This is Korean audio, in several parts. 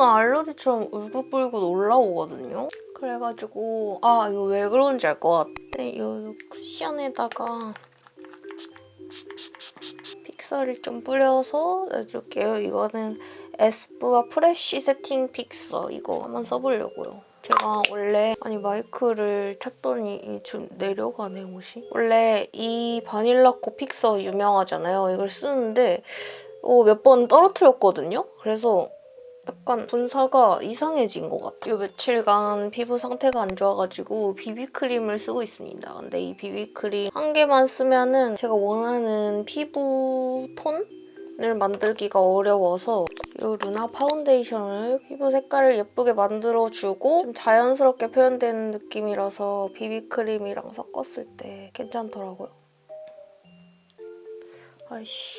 약간 알러지처럼 울긋불긋 올라오거든요. 그래가지고 아 이거 왜 그런지 알 것 같아. 이 쿠션에다가 픽서를 좀 뿌려서 내줄게요. 이거는 에스쁘아 프레쉬 세팅 픽서 이거 한번 써보려고요. 제가 원래 아니 마이크를 찾더니 이좀 내려가네 옷이. 원래 이 바닐라코 픽서 유명하잖아요. 이걸 쓰는데 어, 몇 번 떨어뜨렸거든요. 그래서 약간 분사가 이상해진 것 같아요. 요 며칠간 피부 상태가 안 좋아가지고 비비크림을 쓰고 있습니다. 근데 이 비비크림 한 개만 쓰면은 제가 원하는 피부 톤 을 만들기가 어려워서 이 루나 파운데이션을 피부 색깔을 예쁘게 만들어주고 좀 자연스럽게 표현되는 느낌이라서 비비크림이랑 섞었을 때 괜찮더라고요. 아이씨.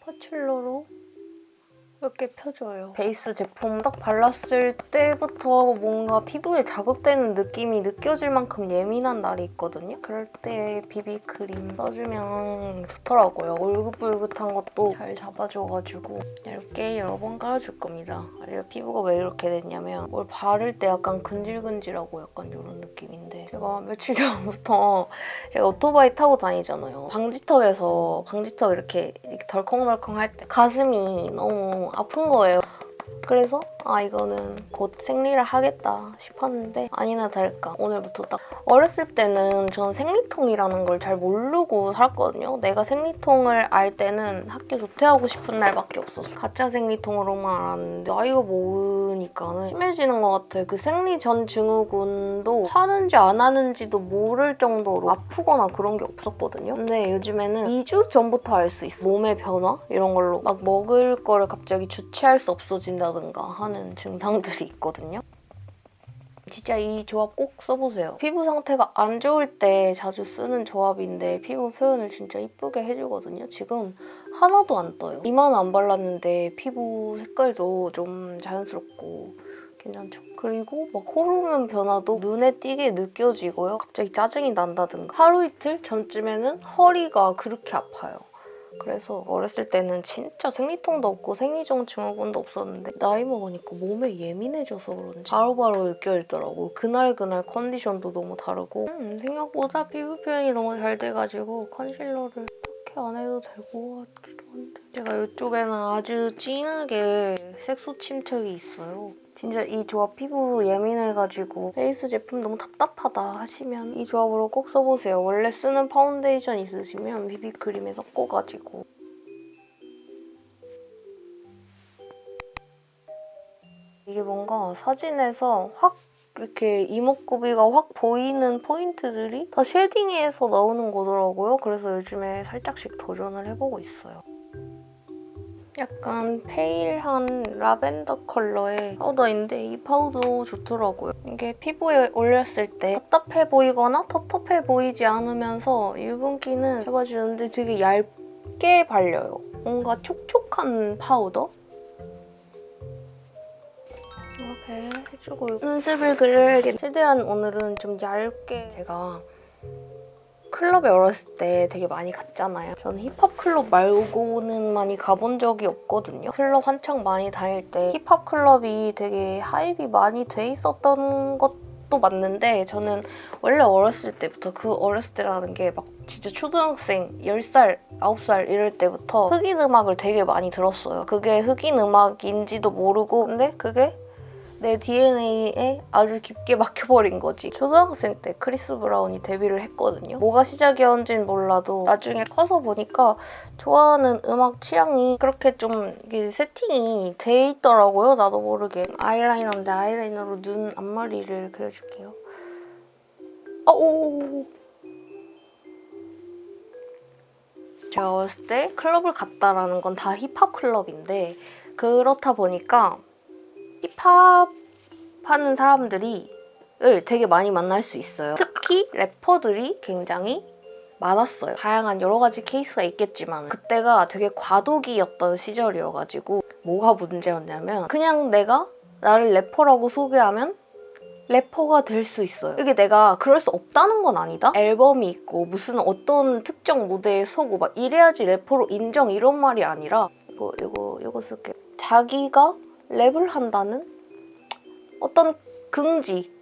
스파츌러로 이렇게 펴줘요. 베이스 제품 딱 발랐을 때부터 뭔가 피부에 자극되는 느낌이 느껴질 만큼 예민한 날이 있거든요. 그럴 때 비비크림 써주면 좋더라고요. 울긋불긋한 것도 잘 잡아줘가지고 얇게 여러 번 깔아줄 겁니다. 그리고 피부가 왜 이렇게 됐냐면 뭘 바를 때 약간 근질근질하고 약간 이런 느낌인데 제가 며칠 전부터 제가 오토바이 타고 다니잖아요. 방지턱에서 방지턱 이렇게, 이렇게 덜컹덜컹 할 때 가슴이 너무 아픈 거예요. 그래서 아 이거는 곧 생리를 하겠다 싶었는데 아니나 다를까 오늘부터 딱 어렸을 때는 전 생리통이라는 걸 잘 모르고 살았거든요. 내가 생리통을 알 때는 학교 조퇴하고 싶은 날밖에 없었어. 가짜 생리통으로만 알았는데 나이가 먹으니까는 심해지는 것 같아요. 그 생리 전 증후군도 하는지 안 하는지도 모를 정도로 아프거나 그런 게 없었거든요. 근데 요즘에는 2주 전부터 알 수 있어. 몸의 변화 이런 걸로 막 먹을 거를 갑자기 주체할 수 없어진다든가 하는 증상들이 있거든요. 진짜 이 조합 꼭 써보세요. 피부 상태가 안 좋을 때 자주 쓰는 조합인데 피부 표현을 진짜 이쁘게 해주거든요. 지금 하나도 안 떠요. 이만 안 발랐는데 피부 색깔도 좀 자연스럽고 괜찮죠? 그리고 막 호르몬 변화도 눈에 띄게 느껴지고요. 갑자기 짜증이 난다든가 하루 이틀 전쯤에는 허리가 그렇게 아파요. 그래서 어렸을 때는 진짜 생리통도 없고 생리종 증후군도 없었는데 나이 먹으니까 몸에 예민해져서 그런지 바로바로 느껴지더라고. 그날그날 컨디션도 너무 다르고 음, 생각보다 피부 표현이 너무 잘 돼가지고 컨실러를 그렇게 안 해도 될 것 같기도 한데 제가 이쪽에는 아주 진하게 색소 침착이 있어요. 진짜 이 조합 피부 예민해가지고 페이스 제품 너무 답답하다 하시면 이 조합으로 꼭 써보세요. 원래 쓰는 파운데이션 있으시면 비비크림에 섞어가지고 이게 뭔가 사진에서 확 이렇게 이목구비가 확 보이는 포인트들이 다 쉐딩에서 나오는 거더라고요. 그래서 요즘에 살짝씩 도전을 해보고 있어요. 약간 페일한 라벤더 컬러의 파우더인데 이 파우더 좋더라고요. 이게 피부에 올렸을 때 답답해 보이거나 텁텁해 보이지 않으면서 유분기는 잡아주는데 되게 얇게 발려요. 뭔가 촉촉한 파우더? 이렇게 해주고 연습을 그려야겠 최대한 오늘은 좀 얇게 제가 클럽에 어렸을 때 되게 많이 갔잖아요. 저는 힙합 클럽 말고는 많이 가본 적이 없거든요. 클럽 한창 많이 다닐 때 힙합 클럽이 되게 하입이 많이 돼 있었던 것도 맞는데 저는 원래 어렸을 때부터 그 어렸을 때라는 게 막 진짜 초등학생 10살, 9살 이럴 때부터 흑인 음악을 되게 많이 들었어요. 그게 흑인 음악인지도 모르고 근데 그게 내 DNA에 아주 깊게 막혀버린 거지. 초등학생 때 크리스 브라운이 데뷔를 했거든요. 뭐가 시작이었는지는 몰라도 나중에 커서 보니까 좋아하는 음악 취향이 그렇게 좀 세팅이 돼 있더라고요. 나도 모르게. 아이라이너인데 아이라이너로 눈 앞머리를 그려줄게요. 어, 오. 제가 어렸을 때 클럽을 갔다라는 건 다 힙합 클럽인데 그렇다 보니까 힙합 하는 사람들이 을 되게 많이 만날 수 있어요. 특히 래퍼들이 굉장히 많았어요. 다양한 여러 가지 케이스가 있겠지만 그때가 되게 과도기였던 시절이어가지고 뭐가 문제였냐면 그냥 내가 나를 래퍼라고 소개하면 래퍼가 될 수 있어요. 이게 내가 그럴 수 없다는 건 아니다. 앨범이 있고 무슨 어떤 특정 무대에 서고 막 이래야지 래퍼로 인정 이런 말이 아니라 이거 이거 이거 쓸게. 자기가 랩을 한다는 어떤 긍지.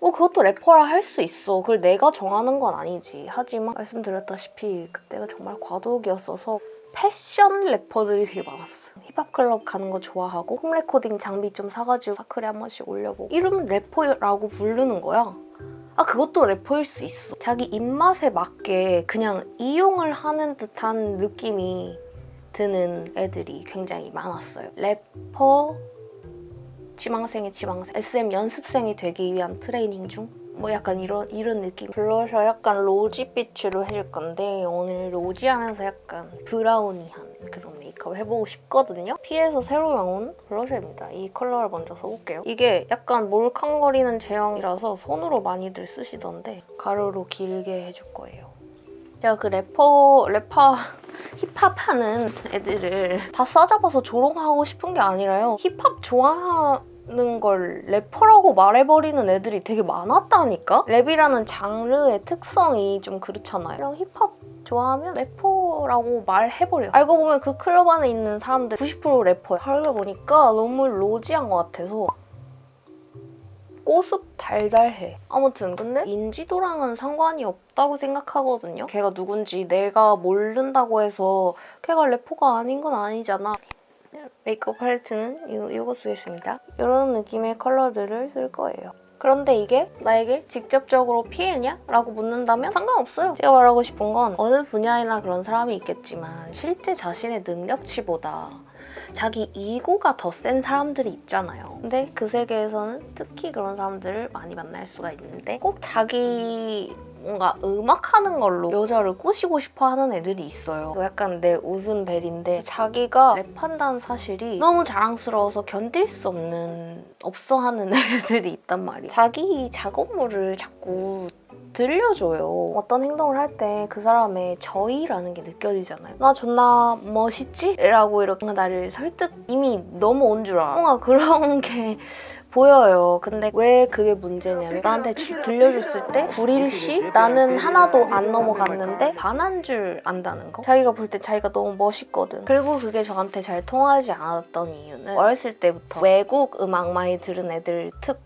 뭐 그것도 래퍼라 할 수 있어. 그걸 내가 정하는 건 아니지. 하지만 말씀드렸다시피 그때가 정말 과도기였어서 패션 래퍼들이 되게 많았어요. 힙합 클럽 가는 거 좋아하고 홈 레코딩 장비 좀 사가지고 사클에 한 번씩 올려보고 이름 래퍼라고 부르는 거야. 아 그것도 래퍼일 수 있어. 자기 입맛에 맞게 그냥 이용을 하는 듯한 느낌이 드는 애들이 굉장히 많았어요. 래퍼 지망생의 지망생, SM 연습생이 되기 위한 트레이닝 중? 뭐 약간 이런 이런 느낌. 블러셔 약간 로지 빛으로 해줄 건데 오늘 로지 하면서 약간 브라우니한 그런 메이크업 해보고 싶거든요. 피에서 새로 나온 블러셔입니다. 이 컬러를 먼저 써볼게요. 이게 약간 몰캉거리는 제형이라서 손으로 많이들 쓰시던데 가루로 길게 해줄 거예요. 제가 그 래퍼, 래퍼, 힙합 하는 애들을 다 싸잡아서 조롱하고 싶은 게 아니라요. 힙합 좋아하는 걸 래퍼라고 말해버리는 애들이 되게 많았다니까? 랩이라는 장르의 특성이 좀 그렇잖아요. 그냥 힙합 좋아하면 래퍼라고 말해버려요. 알고 보면 그 클럽 안에 있는 사람들 90% 래퍼예요. 알고 보니까 너무 로지한 것 같아서 꼬습 달달해. 아무튼 근데 인지도랑은 상관이 없다고 생각하거든요. 걔가 누군지 내가 모른다고 해서 걔가 래퍼가 아닌 건 아니잖아. 메이크업 팔레트는 이, 이거 쓰겠습니다. 이런 느낌의 컬러들을 쓸 거예요. 그런데 이게 나에게 직접적으로 피해냐? 라고 묻는다면 상관없어요. 제가 말하고 싶은 건 어느 분야에나 그런 사람이 있겠지만 실제 자신의 능력치보다 자기 이고가 더 센 사람들이 있잖아요. 근데 그 세계에서는 특히 그런 사람들을 많이 만날 수가 있는데 꼭 자기 뭔가 음악하는 걸로 여자를 꼬시고 싶어 하는 애들이 있어요. 이거 약간 내 웃음벨인데 자기가 랩한다는 사실이 너무 자랑스러워서 견딜 수 없는 없어 하는 애들이 있단 말이에요. 자기 작업물을 자꾸 들려줘요. 어떤 행동을 할 때 그 사람의 저의라는 게 느껴지잖아요. 나 존나 멋있지? 라고 이렇게 나를 설득 이미 넘어온 줄 알아. 뭔가 그런 게 보여요. 근데 왜 그게 문제냐면 나한테 주- 들려줬을 때 9일시 나는 하나도 안 넘어갔는데 반한 줄 안다는 거. 자기가 볼 때 자기가 너무 멋있거든. 그리고 그게 저한테 잘 통하지 않았던 이유는 어렸을 때부터 외국 음악 많이 들은 애들 특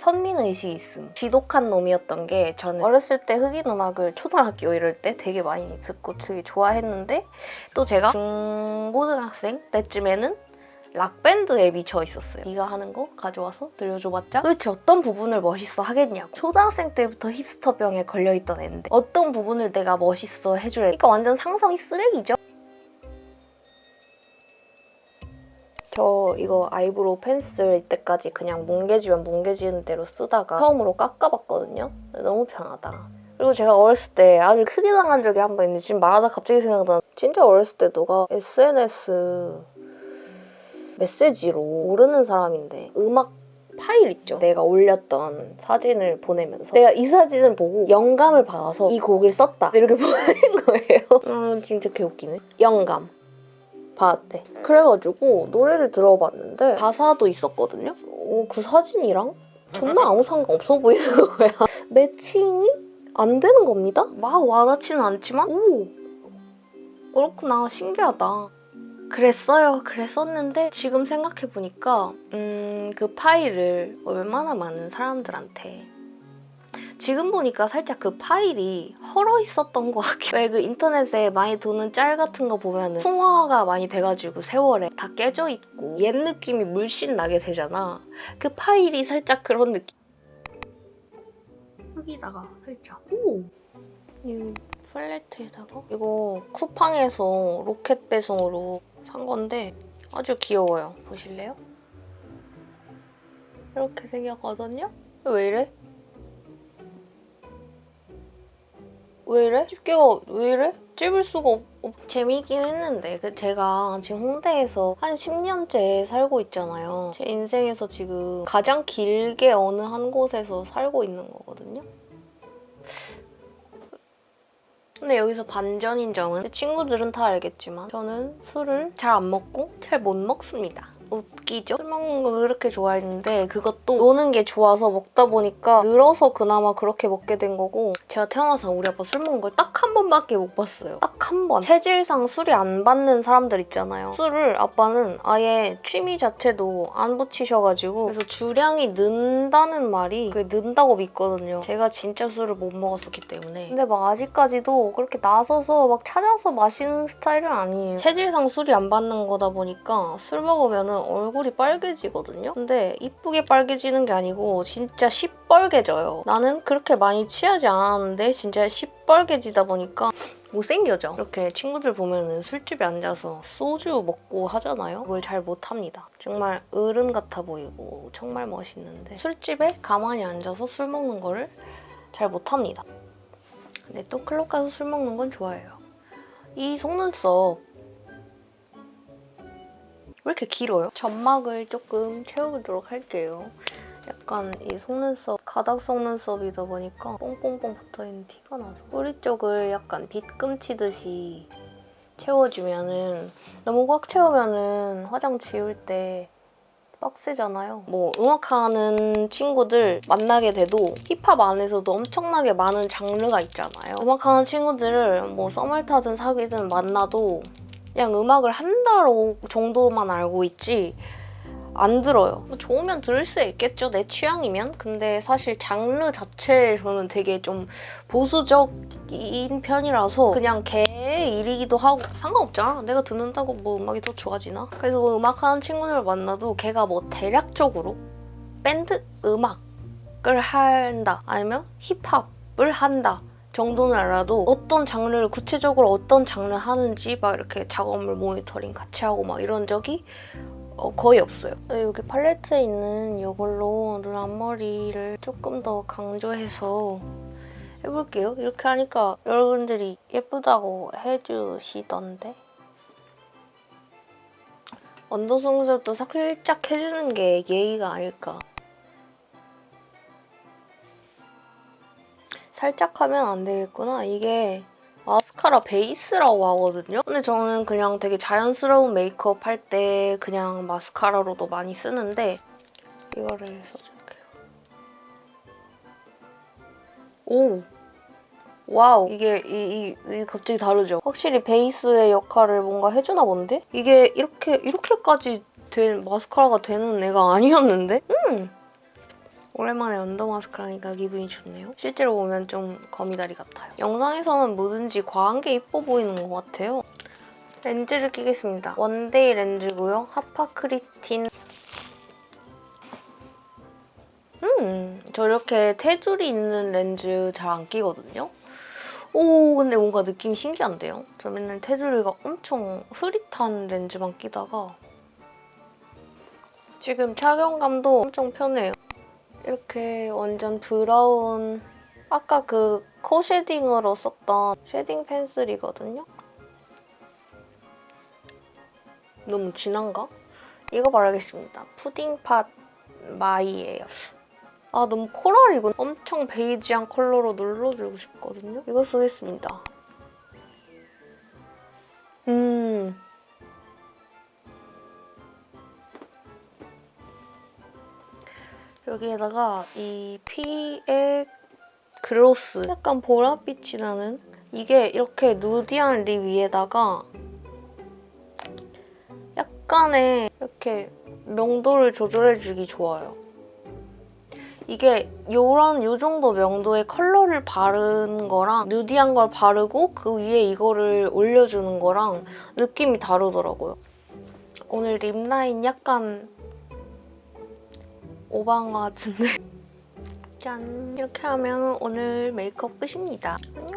선민의식이 있음. 지독한 놈이었던 게 저는 어렸을 때 흑인 음악을 초등학교 이럴 때 되게 많이 듣고 되게 좋아했는데 또 제가 중고등학생 때쯤에는 락밴드에 미쳐 있었어요. 네가 하는 거 가져와서 들려줘봤자 도대체 어떤 부분을 멋있어 하겠냐고. 초등학생 때부터 힙스터병에 걸려있던 애인데 어떤 부분을 내가 멋있어 해줄래. 그러니까 완전 상성이 쓰레기죠. 저 이거 아이브로우 펜슬 이때까지 그냥 뭉개지면 뭉개지는 대로 쓰다가 처음으로 깎아봤거든요. 너무 편하다. 그리고 제가 어렸을 때 아주 크게 당한 적이 한 번 있는데 지금 말하다 갑자기 생각나. 진짜 어렸을 때 누가 SNS 메시지로 모르는 사람인데 음악 파일 있죠. 내가 올렸던 사진을 보내면서 내가 이 사진을 보고 영감을 받아서 이 곡을 썼다. 이렇게 보낸 거예요. 음 진짜 개웃기네. 영감. 받았대. 그래가지고 노래를 들어봤는데 가사도 있었거든요. 어, 그 사진이랑 정말 아무 상관 없어 보이는 거야. 매칭이 안 되는 겁니다. 막 와닿지는 않지만 오 그렇구나 신기하다. 그랬어요. 그랬었는데 지금 생각해 보니까 음, 그 파일을 얼마나 많은 사람들한테 지금 보니까 살짝 그 파일이 헐어 있었던 것 같아요. 왜그 인터넷에 많이 도는 짤 같은 거 보면은 풍화가 많이 돼가지고 세월에 다 깨져 있고 옛 느낌이 물씬 나게 되잖아. 그 파일이 살짝 그런 느낌. 여기다가 살짝 오. 이 팔레트에다가 이거 쿠팡에서 로켓 배송으로 산 건데 아주 귀여워요. 보실래요? 이렇게 생겼거든요. 왜 이래? 왜 이래? 집게가 왜 이래? 찝을 수가 없, 없- 재미있긴 했는데 그 제가 지금 홍대에서 한 10년째 살고 있잖아요. 제 인생에서 지금 가장 길게 어느 한 곳에서 살고 있는 거거든요. 근데 여기서 반전인 점은 제 친구들은 다 알겠지만 저는 술을 잘 안 먹고 잘 못 먹습니다. 웃기죠? 술 먹는 거 그렇게 좋아했는데 그것도 노는 게 좋아서 먹다 보니까 늘어서 그나마 그렇게 먹게 된 거고 제가 태어나서 우리 아빠 술 먹는 걸 딱 한 번밖에 못 봤어요. 딱 한 번. 체질상 술이 안 받는 사람들 있잖아요. 술을 아빠는 아예 취미 자체도 안 붙이셔가지고 그래서 주량이 는다는 말이 그게 는다고 믿거든요. 제가 진짜 술을 못 먹었었기 때문에. 근데 막 아직까지도 그렇게 나서서 막 찾아서 마시는 스타일은 아니에요. 체질상 술이 안 받는 거다 보니까 술 먹으면 얼굴이 빨개지거든요. 근데 이쁘게 빨개지는 게 아니고 진짜 시뻘개져요. 나는 그렇게 많이 취하지 않았는데 진짜 시뻘개지다 보니까 못생겨져. 이렇게 친구들 보면은 술집에 앉아서 소주 먹고 하잖아요. 그걸 잘 못합니다. 정말 어른 같아 보이고 정말 멋있는데 술집에 가만히 앉아서 술 먹는 거를 잘 못합니다. 근데 또 클럽 가서 술 먹는 건 좋아해요. 이 속눈썹 왜 이렇게 길어요? 점막을 조금 채워보도록 할게요. 약간 이 속눈썹, 가닥 속눈썹이다 보니까 뽕뽕뽕 붙어있는 티가 나서 뿌리 쪽을 약간 빗금 치듯이 채워주면은 너무 꽉 채우면은 화장 지울 때 빡세잖아요. 뭐 음악하는 친구들 만나게 돼도 힙합 안에서도 엄청나게 많은 장르가 있잖아요. 음악하는 친구들을 뭐 썸을 타든 사귀든 만나도 그냥 음악을 한 달 정도만 알고 있지 안 들어요. 뭐 좋으면 들을 수 있겠죠. 내 취향이면. 근데 사실 장르 자체에 저는 되게 좀 보수적인 편이라서 그냥 걔의 일이기도 하고 상관없잖아. 내가 듣는다고 뭐 음악이 더 좋아지나? 그래서 뭐 음악하는 친구들 만나도 걔가 뭐 대략적으로 밴드 음악을 한다 아니면 힙합을 한다 정도는 알아도 어떤 장르를 구체적으로 어떤 장르 하는지 막 이렇게 작업물 모니터링 같이 하고 막 이런 적이 어, 거의 없어요. 네, 여기 팔레트에 있는 이걸로 눈 앞머리를 조금 더 강조해서 해볼게요. 이렇게 하니까 여러분들이 예쁘다고 해주시던데 언더 속눈썹도 살짝 해주는 게 예의가 아닐까. 살짝 하면 안 되겠구나. 이게 마스카라 베이스라고 하거든요. 근데 저는 그냥 되게 자연스러운 메이크업 할 때 그냥 마스카라로도 많이 쓰는데 이거를 써줄게요. 오! 와우! 이게 이, 이, 이 갑자기 다르죠? 확실히 베이스의 역할을 뭔가 해주나 본데? 이게 이렇게 이렇게까지 된 마스카라가 되는 애가 아니었는데? 음! 오랜만에 언더 마스크라니까 기분이 좋네요. 실제로 보면 좀 거미다리 같아요. 영상에서는 뭐든지 과한 게 이뻐 보이는 것 같아요. 렌즈를 끼겠습니다. 원데이 렌즈고요. 하파 크리스틴. 음, 저 이렇게 테두리 있는 렌즈 잘 안 끼거든요. 오, 근데 뭔가 느낌이 신기한데요? 저 맨날 테두리가 엄청 흐릿한 렌즈만 끼다가 지금 착용감도 엄청 편해요. 이렇게 완전 브라운 아까 그 코 쉐딩으로 썼던 쉐딩 펜슬이거든요. 너무 진한가? 이거 바르겠습니다. 푸딩팟 마이예요. 아 너무 코랄이고 엄청 베이지한 컬러로 눌러주고 싶거든요. 이거 쓰겠습니다. 여기에다가 이 피의 글로스 약간 보랏빛이 나는 이게 이렇게 누디한 립 위에다가 약간의 이렇게 명도를 조절해주기 좋아요. 이게 요런 요 정도 명도의 컬러를 바른 거랑 누디한 걸 바르고 그 위에 이거를 올려주는 거랑 느낌이 다르더라고요. 오늘 립 라인 약간 것 같은데 짠! 이렇게 하면 오늘 메이크업 끝입니다. 안녕!